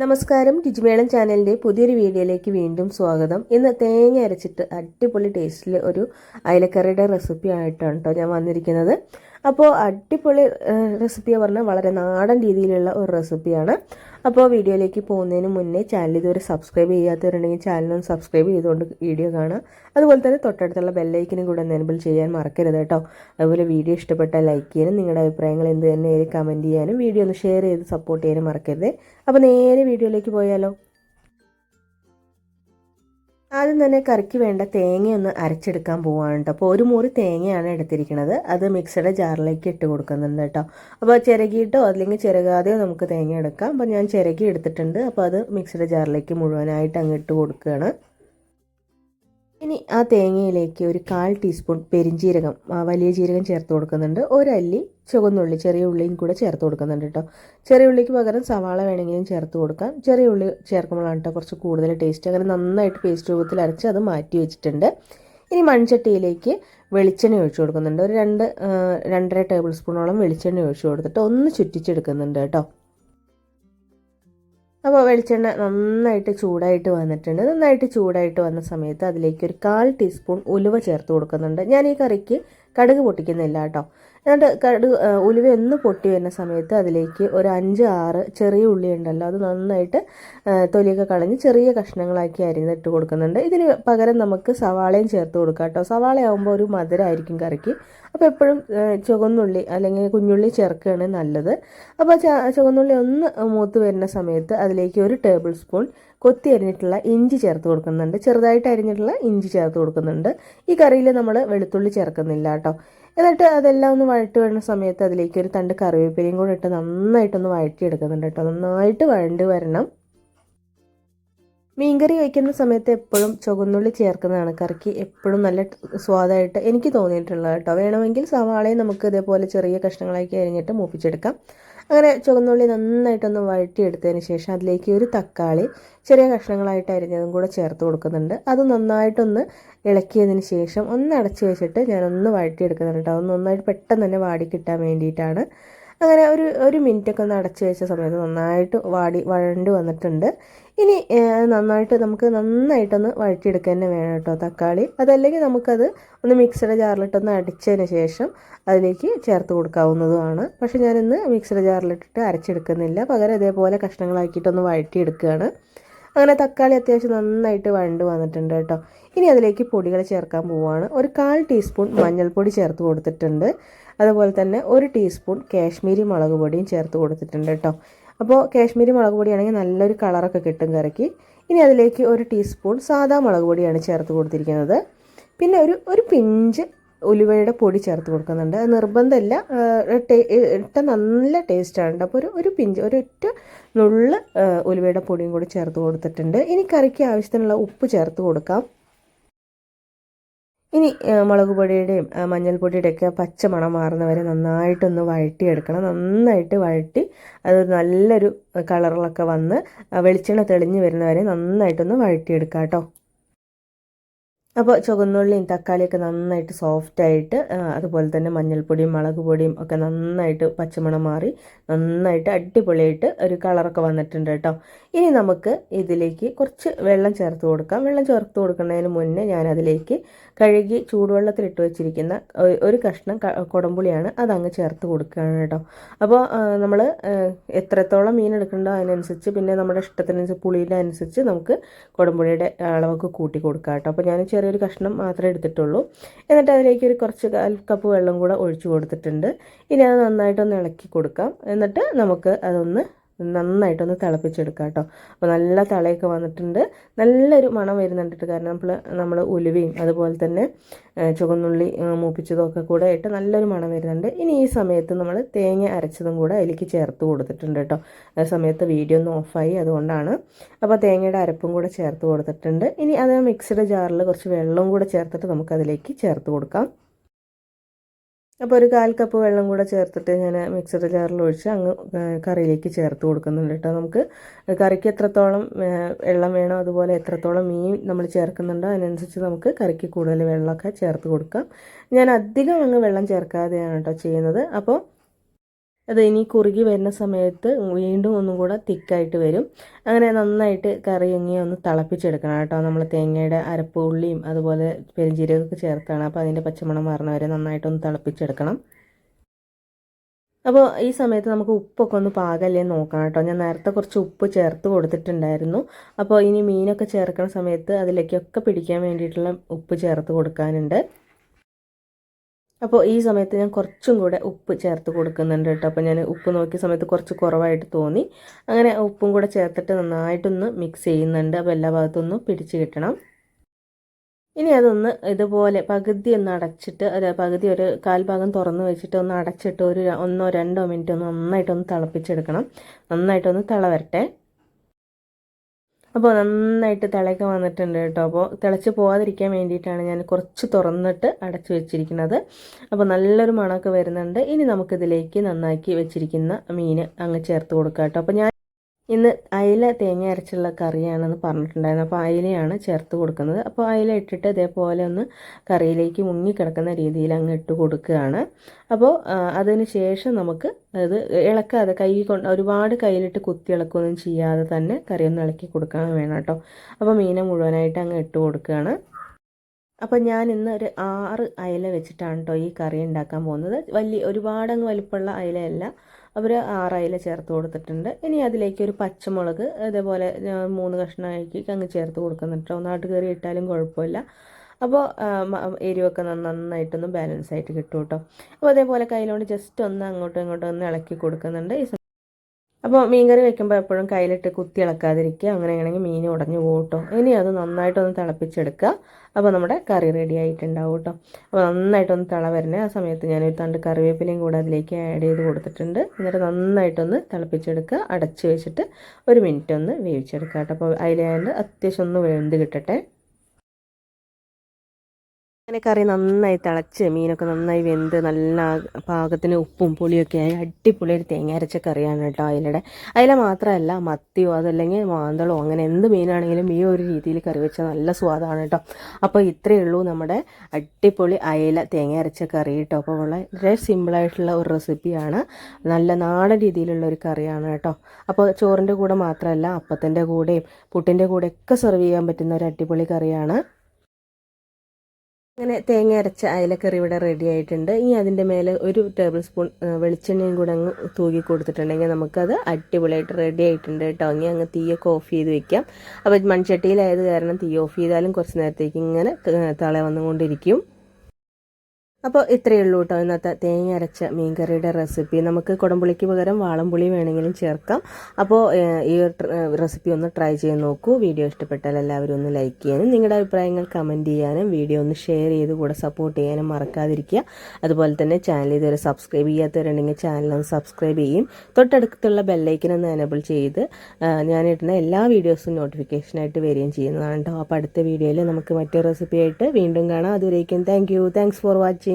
നമസ്കാരം. രുചിമേളം ചാനലിന്റെ പുതിയൊരു വീഡിയോയിലേക്ക് വീണ്ടും സ്വാഗതം. ഇന്ന് തേങ്ങ അരച്ചിട്ട് അടിപൊളി ടേസ്റ്റിൽ ഒരു അയലക്കറിയുടെ റെസിപ്പി ആയിട്ടാണ് കേട്ടോ ഞാൻ വന്നിരിക്കുന്നത്. അപ്പോൾ അടിപൊളി റെസിപ്പി പറഞ്ഞാൽ വളരെ നാടൻ രീതിയിലുള്ള ഒരു റെസിപ്പിയാണ് അപ്പോൾ വീഡിയോയിലേക്ക് പോകുന്നതിന് മുന്നേ ചാനൽ ഇതുവരെ സബ്സ്ക്രൈബ് ചെയ്യാത്തവരുണ്ടെങ്കിൽ ചാനലൊന്ന് സബ്സ്ക്രൈബ് ചെയ്തുകൊണ്ട് വീഡിയോ കാണാം അതുപോലെ തന്നെ തൊട്ടടുത്തുള്ള ബെല്ലൈക്കിനും കൂടെ എനേബിൾ ചെയ്യാൻ മറക്കരുത് കേട്ടോ. അതുപോലെ വീഡിയോ ഇഷ്ടപ്പെട്ടാൽ ലൈക്ക് ചെയ്യാനും നിങ്ങളുടെ അഭിപ്രായങ്ങൾ എന്ത് തന്നെ കമന്റ് ചെയ്യാനും വീഡിയോ ഒന്ന് ഷെയർ ചെയ്ത് സപ്പോർട്ട് ചെയ്യാനും മറക്കരുത്. അപ്പോൾ നേരെ വീഡിയോയിലേക്ക് പോയാലോ? ആദ്യം തന്നെ കറിക്ക് വേണ്ട തേങ്ങയൊന്ന് അരച്ചെടുക്കാൻ പോവാണ് കേട്ടോ അപ്പോൾ ഒരു മുറി തേങ്ങയാണ് എടുത്തിരിക്കുന്നത്. അത് മിക്സഡ് ജാറിലേക്ക് ഇട്ട് കൊടുക്കുന്നുണ്ട് കേട്ടോ അപ്പോൾ ചിരകിയിട്ടോ അല്ലെങ്കിൽ ചിരകാതെയോ നമുക്ക് തേങ്ങ എടുക്കാം. അപ്പോൾ ഞാൻ ചിരകി എടുത്തിട്ടുണ്ട്. അപ്പോൾ അത് മിക്സഡ് ജാറിലേക്ക് മുഴുവനായിട്ട് അങ്ങ് ഇട്ട് കൊടുക്കുകയാണ്. ഇനി ആ തേങ്ങയിലേക്ക് ഒരു കാൽ ടീസ്പൂൺ പെരിഞ്ജീരകം വലിയ ജീരകം ചേർത്ത് കൊടുക്കുന്നുണ്ട്. ഒരല്ലി ചുവന്നുള്ളി ചെറിയ ഉള്ളിയും കൂടെ ചേർത്ത് കൊടുക്കുന്നുണ്ട് കേട്ടോ. ചെറിയ ഉള്ളിക്ക് പകരം സവാള വേണമെങ്കിലും ചേർത്ത് കൊടുക്കാം. ചെറിയ ഉള്ളി ചേർക്കുമ്പോഴാണ് കേട്ടോ കുറച്ച് കൂടുതൽ ടേസ്റ്റ് അങ്ങനെ നന്നായിട്ട് പേസ്റ്റ് രൂപത്തിൽ അരച്ച് അത് മാറ്റി വെച്ചിട്ടുണ്ട്. ഇനി മൺചട്ടിയിലേക്ക് വെളിച്ചെണ്ണ ഒഴിച്ചു കൊടുക്കുന്നുണ്ട്. ഒരു രണ്ട് രണ്ടര ടേബിൾ സ്പൂണോളം വെളിച്ചെണ്ണ ഒഴിച്ചു കൊടുത്തിട്ട് ഒന്ന് ചുറ്റിച്ചെടുക്കുന്നുണ്ട് കേട്ടോ. അപ്പോൾ വെളിച്ചെണ്ണ നന്നായിട്ട് ചൂടായിട്ട് വന്നിട്ടുണ്ട്. നന്നായിട്ട് ചൂടായിട്ട് വന്ന സമയത്ത് അതിലേക്ക് ഒരു കാൽ ടീസ്പൂൺ ഉലുവ ചേർത്ത് കൊടുക്കുന്നുണ്ട്. ഞാൻ ഈ കറിക്ക് കടുക് പൊട്ടിക്കുന്നില്ല കേട്ടോ. എന്നിട്ട് കടുക് ഉലുവ ഒന്ന് പൊട്ടി വരുന്ന സമയത്ത് അതിലേക്ക് ഒരു അഞ്ച് ആറ് ചെറിയ ഉള്ളി ഉണ്ടല്ലോ അത് നന്നായിട്ട് തൊലിയൊക്കെ കളഞ്ഞ് ചെറിയ കഷ്ണങ്ങളാക്കി അരിഞ്ഞിട്ട് കൊടുക്കുന്നുണ്ട്. ഇതിന് പകരം നമുക്ക് സവാളയും ചേർത്ത് കൊടുക്കാം കേട്ടോ. സവാള ആകുമ്പോൾ ഒരു മധുരമായിരിക്കും കറിക്ക്. അപ്പോൾ എപ്പോഴും ചുവന്നുള്ളി അല്ലെങ്കിൽ കുഞ്ഞുള്ളി ചേർക്കുകയാണ് നല്ലത്. അപ്പോൾ ചുവന്നുള്ളി ഒന്ന് മൂത്ത് വരുന്ന സമയത്ത് അതിലേക്ക് ഒരു ടേബിൾ സ്പൂൺ കൊത്തി അരിഞ്ഞിട്ടുള്ള ഇഞ്ചി ചേർത്ത് കൊടുക്കുന്നുണ്ട്. ചെറുതായിട്ട് അരിഞ്ഞിട്ടുള്ള ഇഞ്ചി ചേർത്ത് കൊടുക്കുന്നുണ്ട്. ഈ കറിയിൽ നമ്മൾ വെളുത്തുള്ളി ചേർക്കുന്നില്ല കേട്ടോ. എന്നിട്ട് അതെല്ലാം ഒന്ന് വഴട്ടി വരുന്ന സമയത്ത് അതിലേക്ക് ഒരു തണ്ട് കറിവേപ്പിലയും കൂടെ ഇട്ട് നന്നായിട്ടൊന്ന് വഴറ്റിയെടുക്കുന്നുണ്ട് കേട്ടോ. നന്നായിട്ട് വഴണ്ടി വരണം. മീൻകറി വയ്ക്കുന്ന സമയത്ത് എപ്പോഴും ചുവന്നുള്ളി ചേർക്കുന്നതാണ് കറിക്ക് എപ്പോഴും നല്ല സ്വാദായിട്ട് എനിക്ക് തോന്നിയിട്ടുള്ളത് കേട്ടോ. വേണമെങ്കിൽ സവാളയും നമുക്ക് ഇതേപോലെ ചെറിയ കഷ്ണങ്ങളാക്കി അരിഞ്ഞിട്ട് മൂപ്പിച്ചെടുക്കാം. അങ്ങനെ ചുവന്നുള്ളി നന്നായിട്ടൊന്ന് വഴറ്റിയെടുത്തതിന് ശേഷം അതിലേക്ക് ഒരു തക്കാളി ചെറിയ കഷ്ണങ്ങളായിട്ട് അരിഞ്ഞതും കൂടെ ചേർത്ത് കൊടുക്കുന്നുണ്ട്. അത് നന്നായിട്ടൊന്ന് ഇളക്കിയതിന് ശേഷം ഒന്ന് അടച്ചു വെച്ചിട്ട് ഞാനൊന്ന് വഴറ്റിയെടുക്കുന്നുണ്ട് കേട്ടോ. അത് നന്നായിട്ട് പെട്ടെന്ന് തന്നെ വാടി കിട്ടാൻ വേണ്ടിയിട്ടാണ്. അങ്ങനെ ഒരു ഒരു മിനിറ്റൊക്കെ ഒന്ന് അടച്ചു വെച്ച സമയത്ത് നന്നായിട്ട് വാടി വഴണ്ട് വന്നിട്ടുണ്ട്. ഇനി നന്നായിട്ട് നമുക്ക് നന്നായിട്ടൊന്ന് വഴറ്റിയെടുക്കുക തന്നെ വേണം കേട്ടോ തക്കാളി. അതല്ലെങ്കിൽ നമുക്കത് ഒന്ന് മിക്സഡ് ജാറിലിട്ടൊന്ന് അടിച്ചതിന് ശേഷം അതിലേക്ക് ചേർത്ത് കൊടുക്കാവുന്നതുമാണ്. പക്ഷേ ഞാനിന്ന് മിക്സഡ് ജാറിലിട്ടിട്ട് അരച്ചെടുക്കുന്നില്ല. പകരം ഇതേപോലെ കഷ്ണങ്ങളാക്കിയിട്ടൊന്ന് വഴറ്റിയെടുക്കുകയാണ്. അങ്ങനെ തക്കാളി അത്യാവശ്യം നന്നായിട്ട് വണ്ട് വന്നിട്ടുണ്ട് കേട്ടോ. ഇനി അതിലേക്ക് പൊടികൾ ചേർക്കാൻ പോവുകയാണ് ഒരു കാൽ ടീസ്പൂൺ മഞ്ഞൾപ്പൊടി ചേർത്ത് കൊടുത്തിട്ടുണ്ട്. അതുപോലെ തന്നെ ഒരു ടീസ്പൂൺ കാശ്മീരി മുളക് പൊടിയും ചേർത്ത് കൊടുത്തിട്ടുണ്ട് കേട്ടോ. അപ്പോൾ കാശ്മീരി മുളക് പൊടിയാണെങ്കിൽ നല്ലൊരു കളറൊക്കെ കിട്ടും കറിക്ക്. ഇനി അതിലേക്ക് ഒരു ടീസ്പൂൺ സാധാ മുളക് പൊടിയാണ് ചേർത്ത് കൊടുത്തിരിക്കുന്നത്. പിന്നെ ഒരു ഒരു പിഞ്ച് ഉലുവയുടെ പൊടി ചേർത്ത് കൊടുക്കുന്നുണ്ട്. നിർബന്ധമില്ല. ഇട്ട നല്ല ടേസ്റ്റാണ് അപ്പോൾ ഒരു ഒരു പിഞ്ച് ഒരു ഒറ്റ നുള്ള ഉലുവയുടെ പൊടിയും കൂടി ചേർത്ത് കൊടുത്തിട്ടുണ്ട്. ഇനി കറിക്ക് ആവശ്യത്തിനുള്ള ഉപ്പ് ചേർത്ത് കൊടുക്കാം. ഇനി മുളക് പൊടിയുടെയും മഞ്ഞൾപ്പൊടിയുടെയൊക്കെ പച്ച മണം മാറുന്നവരെ നന്നായിട്ടൊന്ന് വഴറ്റിയെടുക്കണം. നന്നായിട്ട് വഴറ്റി അത് നല്ലൊരു കളറിലൊക്കെ വന്ന് വെളിച്ചെണ്ണ തെളിഞ്ഞ് വരുന്നവരെ നന്നായിട്ടൊന്ന് വഴറ്റിയെടുക്കാം കേട്ടോ അപ്പോൾ ചുവന്നുള്ളിയും തക്കാളിയൊക്കെ നന്നായിട്ട് സോഫ്റ്റ് ആയിട്ട് അതുപോലെ തന്നെ മഞ്ഞൾപ്പൊടിയും മുളക് പൊടിയും ഒക്കെ നന്നായിട്ട് പച്ചമണം മാറി നന്നായിട്ട് അടിപൊളിയായിട്ട് ഒരു കളറൊക്കെ വന്നിട്ടുണ്ട് കേട്ടോ. ഇനി നമുക്ക് ഇതിലേക്ക് കുറച്ച് വെള്ളം ചേർത്ത് കൊടുക്കാം. വെള്ളം ചേർത്ത് കൊടുക്കുന്നതിന് മുന്നേ ഞാൻ അതിലേക്ക് കഴുകി ചൂടുവെള്ളത്തിലിട്ട് വെച്ചിരിക്കുന്ന ഒരു കഷ്ണം കുടംപുളിയാണ് അതങ്ങ് ചേർത്ത് കൊടുക്കുകയാണ് കേട്ടോ. അപ്പോൾ നമ്മൾ എത്രത്തോളം മീൻ എടുക്കണ്ടോ അതിനനുസരിച്ച് പിന്നെ നമ്മുടെ ഇഷ്ടത്തിനനുസരിച്ച് പുളിയുടെ അനുസരിച്ച് നമുക്ക് കുടംപുളിയുടെ അളവൊക്കെ കൂട്ടി കൊടുക്കാം കേട്ടോ. അപ്പോൾ ഞാൻ ചെറിയൊരു കഷ്ണം മാത്രമേ എടുത്തിട്ടുള്ളൂ. എന്നിട്ട് അതിലേക്ക് ഒരു കുറച്ച് കാൽ കപ്പ് വെള്ളം കൂടെ ഒഴിച്ചു കൊടുത്തിട്ടുണ്ട്. ഇനി അത് നന്നായിട്ടൊന്ന് ഇളക്കി കൊടുക്കാം. എന്നിട്ട് നമുക്ക് അതൊന്ന് നന്നായിട്ടൊന്ന് തിളപ്പിച്ചെടുക്കാം കേട്ടോ. അപ്പോൾ നല്ല തളയൊക്കെ വന്നിട്ടുണ്ട്. നല്ലൊരു മണം വരുന്നുണ്ടിട്ട് കാരണം നമ്മൾ നമ്മൾ ഉലുവയും അതുപോലെ തന്നെ ചുവന്നുള്ളി മൂപ്പിച്ചതൊക്കെ കൂടെ ആയിട്ട് നല്ലൊരു മണം വരുന്നുണ്ട്. ഇനി ഈ സമയത്ത് നമ്മൾ തേങ്ങ അരച്ചതും കൂടെ അതിലേക്ക് ചേർത്ത് കൊടുത്തിട്ടുണ്ട് കേട്ടോ. ആ സമയത്ത് വീഡിയോ ഒന്ന് ഓഫായി അതുകൊണ്ടാണ്. അപ്പോൾ തേങ്ങയുടെ അരപ്പും കൂടെ ചേർത്ത് കൊടുത്തിട്ടുണ്ട്. ഇനി അത് മിക്സിയുടെ ജാറിൽ കുറച്ച് വെള്ളവും കൂടെ ചേർത്തിട്ട് നമുക്കതിലേക്ക് ചേർത്ത് കൊടുക്കാം. അപ്പോൾ ഒരു കാൽ കപ്പ് വെള്ളം കൂടെ ചേർത്തിട്ട് ഞാൻ മിക്സർ ജാറിൽ ഒഴിച്ച് അങ്ങ് കറിയിലേക്ക് ചേർത്ത് കൊടുക്കുന്നുണ്ട് കേട്ടോ നമുക്ക്. കറിക്ക് എത്രത്തോളം വെള്ളം വേണോ അതുപോലെ എത്രത്തോളം മീൻ നമ്മൾ ചേർക്കുന്നുണ്ടോ അതിനനുസരിച്ച് നമുക്ക് കറിക്ക് കൂടുതൽ വെള്ളമൊക്കെ ചേർത്ത് കൊടുക്കാം. ഞാൻ അധികം അങ്ങ് വെള്ളം ചേർക്കാതെയാണ് കേട്ടോ ചെയ്യുന്നത്. അപ്പോൾ അത് ഇനി കുറുകി വരുന്ന സമയത്ത് വീണ്ടും ഒന്നും കൂടെ തിക്കായിട്ട് വരും. അങ്ങനെ നന്നായിട്ട് കറി ഇങ്ങനെ ഒന്ന് തിളപ്പിച്ചെടുക്കണം കേട്ടോ. നമ്മൾ തേങ്ങയുടെ അരപ്പ് ഉള്ളിയും അതുപോലെ പെരിഞ്ചീരകമൊക്കെ ചേർത്താണ്. അപ്പോൾ അതിന്റെ പച്ചമണം മാറണ വരെ നന്നായിട്ടൊന്ന് തിളപ്പിച്ചെടുക്കണം. അപ്പോൾ ഈ സമയത്ത് നമുക്ക് ഉപ്പൊക്കെ ഒന്ന് പാകല്ലേ നോക്കണം കേട്ടോ. ഞാൻ നേരത്തെ കുറച്ച് ഉപ്പ് ചേർത്ത് കൊടുത്തിട്ടുണ്ടായിരുന്നു. അപ്പോൾ ഇനി മീനൊക്കെ ചേർക്കുന്ന സമയത്ത് അതിലേക്കൊക്കെ പിടിക്കാൻ വേണ്ടിയിട്ടുള്ള ഉപ്പ് ചേർത്ത് കൊടുക്കാനുണ്ട്. അപ്പോൾ ഈ സമയത്ത് ഞാൻ കുറച്ചും കൂടെ ഉപ്പ് ചേർത്ത് കൊടുക്കുന്നുണ്ട് കേട്ടോ. അപ്പോൾ ഞാൻ ഉപ്പ് നോക്കിയ സമയത്ത് കുറച്ച് കുറവായിട്ട് തോന്നി. അങ്ങനെ ഉപ്പും കൂടെ ചേർത്തിട്ട് നന്നായിട്ടൊന്ന് മിക്സ് ചെയ്യുന്നുണ്ട്. അപ്പോൾ എല്ലാ ഭാഗത്തൊന്നും പിടിച്ച് കിട്ടണം. ഇനി അതൊന്ന് ഇതുപോലെ പകുതി ഒന്ന് അടച്ചിട്ട് അത് പകുതി ഒരു കാൽഭാഗം തുറന്ന് വെച്ചിട്ട് ഒന്ന് അടച്ചിട്ട് ഒരു ഒന്നോ രണ്ടോ മിനിറ്റ് ഒന്ന് നന്നായിട്ടൊന്ന് തിളപ്പിച്ചെടുക്കണം. നന്നായിട്ടൊന്ന് തിള വരട്ടെ അപ്പോൾ നന്നായിട്ട് തിളക്കം വന്നിട്ടുണ്ട് കേട്ടോ. അപ്പോൾ തിളച്ച് പോകാതിരിക്കാൻ വേണ്ടിയിട്ടാണ് ഞാൻ കുറച്ച് തുറന്നിട്ട് അടച്ചു വെച്ചിരിക്കുന്നത്. അപ്പോൾ നല്ലൊരു മണമൊക്കെ വരുന്നുണ്ട്. ഇനി നമുക്കിതിലേക്ക് നന്നാക്കി വെച്ചിരിക്കുന്ന മീൻ അങ്ങ് ചേർത്ത് കൊടുക്കാം കേട്ടോ. അപ്പോൾ ഞാൻ ഇന്ന് അയില തേങ്ങ അരച്ചുള്ള കറിയാണെന്ന് പറഞ്ഞിട്ടുണ്ടായിരുന്നു. അപ്പോൾ അയിലയാണ് ചേർത്ത് കൊടുക്കുന്നത്. അപ്പോൾ അയില ഇട്ടിട്ട് ഇതേപോലെ ഒന്ന് കറിയിലേക്ക് മുങ്ങിക്കിടക്കുന്ന രീതിയിൽ അങ്ങ് ഇട്ട് കൊടുക്കുകയാണ്. അപ്പോൾ അതിന് ശേഷം നമുക്ക് അത് ഇളക്കാതെ കൈ കൊണ്ട് ഒരുപാട് കയ്യിലിട്ട് കുത്തി ഇളക്കുകയൊന്നും ചെയ്യാതെ തന്നെ കറിയൊന്നും ഇളക്കി കൊടുക്കാൻ വേണം കേട്ടോ. അപ്പോൾ മീനെ മുഴുവനായിട്ട് അങ്ങ് ഇട്ട് കൊടുക്കുകയാണ്. അപ്പോൾ ഞാൻ ഇന്ന് ഒരു ആറ് അയല വെച്ചിട്ടാണ് കേട്ടോ ഈ കറി ഉണ്ടാക്കാൻ പോകുന്നത്. വലിയ ഒരുപാടങ്ങ് വലിപ്പമുള്ള അയലയല്ല. അവർ ആറ് അയല ചേർത്ത് കൊടുത്തിട്ടുണ്ട്. ഇനി അതിലേക്ക് ഒരു പച്ചമുളക് അതേപോലെ മൂന്ന് കഷ്ണമാക്കി അങ്ങ് ചേർത്ത് കൊടുക്കുന്നുണ്ട് നാട്ടുകറി ഇട്ടാലും കുഴപ്പമില്ല. അപ്പോൾ എരിവൊക്കെ നന്നായിട്ടൊന്ന് ബാലൻസ് ആയിട്ട് കിട്ടും കേട്ടോ അപ്പോൾ അതേപോലെ കയ്യിലോണ്ട് ജസ്റ്റ് ഒന്ന് അങ്ങോട്ടും ഇങ്ങോട്ടും ഒന്ന് ഇളക്കി കൊടുക്കുന്നുണ്ട്. അപ്പോൾ മീൻകറി വെക്കുമ്പോൾ എപ്പോഴും കയ്യിലിട്ട് കുത്തി ഇളക്കാതിരിക്കുക. അങ്ങനെയാണെങ്കിൽ മീൻ ഉടഞ്ഞു പോകട്ടോ കേട്ടോ ഇനി അത് നന്നായിട്ടൊന്ന് തിളപ്പിച്ചെടുക്കുക. അപ്പോൾ നമ്മുടെ കറി റെഡി ആയിട്ടുണ്ടാവും കേട്ടോ അപ്പോൾ നന്നായിട്ടൊന്ന് തിള വരണേ. ആ സമയത്ത് ഞാനൊരു തണ്ട് കറിവേപ്പിലയും കൂടെ അതിലേക്ക് ആഡ് ചെയ്ത് കൊടുത്തിട്ടുണ്ട്. എന്നിട്ട് നന്നായിട്ടൊന്ന് തിളപ്പിച്ചെടുക്കുക. അടച്ച് വെച്ചിട്ട് ഒരു മിനിറ്റ് ഒന്ന് വേവിച്ചെടുക്കുക കേട്ടോ അപ്പോൾ അതിലാണ്ട് അത്യാവശ്യം ഒന്ന് വെന്ത് കിട്ടട്ടെ. അങ്ങനെ കറി നന്നായി തിളച്ച് മീനൊക്കെ നന്നായി വെന്ത് നല്ല പാകത്തിന് ഉപ്പും പുളിയൊക്കെ ആയി. അടിപൊളി ഒരു തേങ്ങ അരച്ച കറിയാണ് കേട്ടോ അതിലൂടെ അതിലെ മാത്രമല്ല മത്തിയോ അതല്ലെങ്കിൽ മാന്തളോ അങ്ങനെ എന്ത് മീനാണെങ്കിലും ഈ ഒരു രീതിയിൽ കറി വെച്ചാൽ നല്ല സ്വാദാണ് കേട്ടോ. അപ്പോൾ ഇത്രയേ ഉള്ളൂ നമ്മുടെ അടിപൊളി അയല തേങ്ങ അരച്ച കറി കേട്ടോ. അപ്പോൾ വളരെ സിമ്പിളായിട്ടുള്ള ഒരു റെസിപ്പിയാണ് നല്ല നാടൻ രീതിയിലുള്ള ഒരു കറിയാണ് കേട്ടോ. അപ്പോൾ ചോറിന്റെ കൂടെ മാത്രമല്ല അപ്പത്തിന്റെ കൂടെയും പുട്ടിന്റെ കൂടെയൊക്കെ സെർവ് ചെയ്യാൻ പറ്റുന്ന ഒരു അടിപൊളി കറിയാണ്. അങ്ങനെ തേങ്ങ അരച്ച അയലക്കറി ഇവിടെ റെഡി ആയിട്ടുണ്ട്. ഇനി അതിന്റെ മേലെ ഒരു ടേബിൾ സ്പൂൺ വെളിച്ചെണ്ണയും കൂടെ അങ്ങ് തൂക്കി കൊടുത്തിട്ടുണ്ടെങ്കിൽ നമുക്കത് അടിപൊളിയായിട്ട് റെഡി ആയിട്ടുണ്ട് കേട്ടോ. ഇനി അങ്ങ് തീയൊക്കെ ഓഫ് ചെയ്ത് വെക്കാം. അപ്പോൾ മൺചട്ടിയിലായത് കാരണം തീ ഓഫ് ചെയ്താലും കുറച്ച് നേരത്തേക്ക് ഇങ്ങനെ തള വന്നുകൊണ്ടിരിക്കും. അപ്പോൾ ഇത്രയേ ഉള്ളൂ കേട്ടോ ഇന്നത്തെ തേങ്ങ അരച്ച മീൻകറിയുടെ റെസിപ്പി. നമുക്ക് കുടംപുളിക്ക് പകരം വാളംപുളി വേണമെങ്കിലും ചേർക്കാം. അപ്പോൾ ഈ റെസിപ്പി ഒന്ന് ട്രൈ ചെയ്ത് നോക്കൂ. വീഡിയോ ഇഷ്ടപ്പെട്ടാൽ എല്ലാവരും ഒന്ന് ലൈക്ക് ചെയ്യാനും നിങ്ങളുടെ അഭിപ്രായങ്ങൾ കമന്റ് ചെയ്യാനും വീഡിയോ ഒന്ന് ഷെയർ ചെയ്ത് കൂടെ സപ്പോർട്ട് ചെയ്യാനും മറക്കാതിരിക്കുക. അതുപോലെ തന്നെ ചാനൽ ഇതുവരെ സബ്സ്ക്രൈബ് ചെയ്യാത്തവരുണ്ടെങ്കിൽ ചാനൽ ഒന്ന് സബ്സ്ക്രൈബ് ചെയ്യും. തൊട്ടടുത്തുള്ള ബെല്ലൈക്കൻ ഒന്ന് എനബിൾ ചെയ്ത് ഞാനിടുന്ന എല്ലാ വീഡിയോസും നോട്ടിഫിക്കേഷനായിട്ട് വരികയും ചെയ്യുന്നതാണ് കേട്ടോ അപ്പോൾ അടുത്ത വീഡിയോയിൽ നമുക്ക് മറ്റൊരു റെസിപ്പി ആയിട്ട് വീണ്ടും കാണാം. അതുവരേക്കും thank you. Thanks for watching.